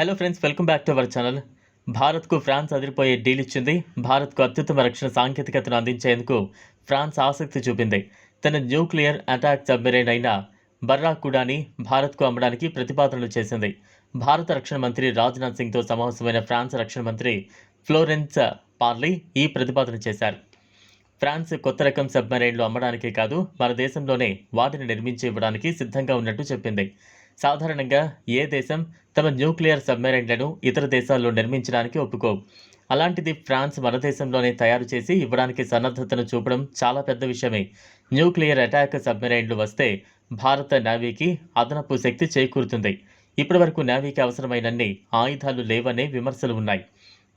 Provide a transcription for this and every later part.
Hello friends welcome back to our channel భారత్కు France అదిరిపోయే deal ఇచ్చింది. భారత్కు అత్యుత్తమ రక్షణ సాంకేతికతను అందించేందుకు ఫ్రాన్స్ ఆసక్తి చూపింది. తన న్యూక్లియర్ అటాక్ సబ్మెరైన్ అయిన బర్రాకుడాని భారత్కు అమ్మడానికి ప్రతిపాదనలు చేసింది. భారత రక్షణ మంత్రి రాజ్నాథ్ సింగ్తో సమావేశమైన ఫ్రాన్స్ రక్షణ మంత్రి ఫ్లోరెన్స్ పార్లీ ఈ ప్రతిపాదన చేశారు. ఫ్రాన్స్ కొత్త రకం సబ్మెరైన్లు అమ్మడానికే కాదు మన దేశంలోనే వాటిని నిర్మించి ఇవ్వడానికి సిద్ధంగా ఉన్నట్టు చెప్పింది. సాధారణంగా ఏ దేశం తమ న్యూక్లియర్ సబ్మెరైన్లను ఇతర దేశాల్లో నిర్మించడానికి ఒప్పుకోవు. అలాంటిది ఫ్రాన్స్ మన దేశంలోనే తయారు చేసి ఇవ్వడానికి సన్నద్ధతను చూపడం చాలా పెద్ద విషయమే. న్యూక్లియర్ అటాక్ సబ్మెరైన్లు వస్తే భారత నావీకి అదనపు శక్తి చేకూరుతుంది. ఇప్పటివరకు నావీకి అవసరమైనన్ని ఆయుధాలు లేవనే విమర్శలు ఉన్నాయి.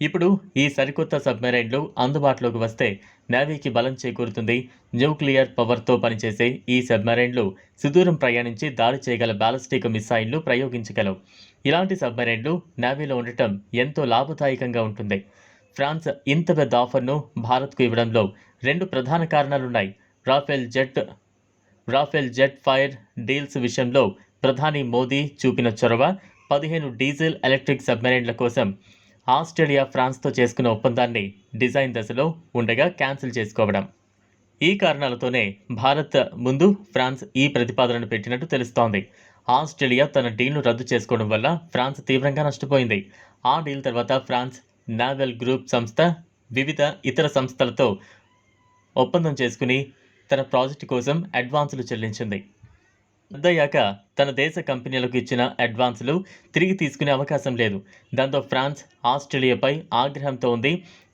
ఇప్పుడు ఈ సరికొత్త సబ్మెరైన్లు అందుబాటులోకి వస్తే నేవీకి బలం చేకూరుతుంది. న్యూక్లియర్ పవర్తో పనిచేసే ఈ సబ్మెరైన్లు సుదూరం ప్రయాణించి దాడి చేయగల బ్యాలిస్టిక్ మిసైళ్ళు ప్రయోగించగలవు. ఇలాంటి సబ్మెరైన్లు నేవీలో ఉండటం ఎంతో లాభదాయకంగా ఉంటుంది. ఫ్రాన్స్ ఇంత పెద్ద ఆఫర్ను భారత్కు ఇవ్వడంలో రెండు ప్రధాన కారణాలున్నాయి. Rafale jet Rafale jet fire deals విషయంలో ప్రధాని మోదీ చూపిన చొరవ పదిహేను డీజిల్ ఎలక్ట్రిక్ సబ్మెరైన్ల కోసం ఆస్ట్రేలియా ఫ్రాన్స్తో చేసుకున్న ఒప్పందాన్ని డిజైన్ దశలో ఉండగా క్యాన్సిల్ చేసుకోవడం. ఈ కారణాలతోనే భారత్ ముందు ఫ్రాన్స్ ఈ ప్రతిపాదనను పెట్టినట్టు తెలుస్తోంది. ఆస్ట్రేలియా తన డీల్ను రద్దు చేసుకోవడం వల్ల ఫ్రాన్స్ తీవ్రంగా నష్టపోయింది. ఆ డీల్ తర్వాత ఫ్రాన్స్ నావెల్ గ్రూప్ సంస్థ వివిధ ఇతర సంస్థలతో ఒప్పందం చేసుకుని తన ప్రాజెక్టు కోసం అడ్వాన్సులు చెల్లించింది. రద్దయ్యాక తన దేశ కంపెనీలకు ఇచ్చిన అడ్వాన్సులు తిరిగి తీసుకునే అవకాశం లేదు. దాంతో ఫ్రాన్స్ ఆస్ట్రేలియాపై ఆగ్రహంతో ఉంది.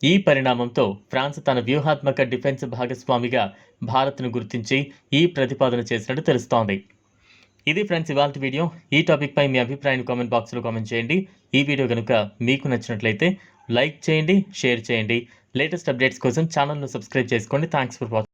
ఈ పరిణామంతో ఫ్రాన్స్ తన వ్యూహాత్మక డిఫెన్స్ భాగస్వామిగా భారత్ను గుర్తించి ఈ ప్రతిపాదన చేసినట్టు తెలుస్తోంది. ఇది ఫ్రెండ్స్ ఇవాళ వీడియో. ఈ టాపిక్పై మీ అభిప్రాయాన్ని కామెంట్ బాక్స్లో కామెంట్ చేయండి. ఈ వీడియో కనుక మీకు నచ్చినట్లయితే లైక్ చేయండి షేర్ చేయండి. లేటెస్ట్ అప్డేట్స్ కోసం ఛానల్ను సబ్స్క్రైబ్ చేసుకోండి. Thanks for watching.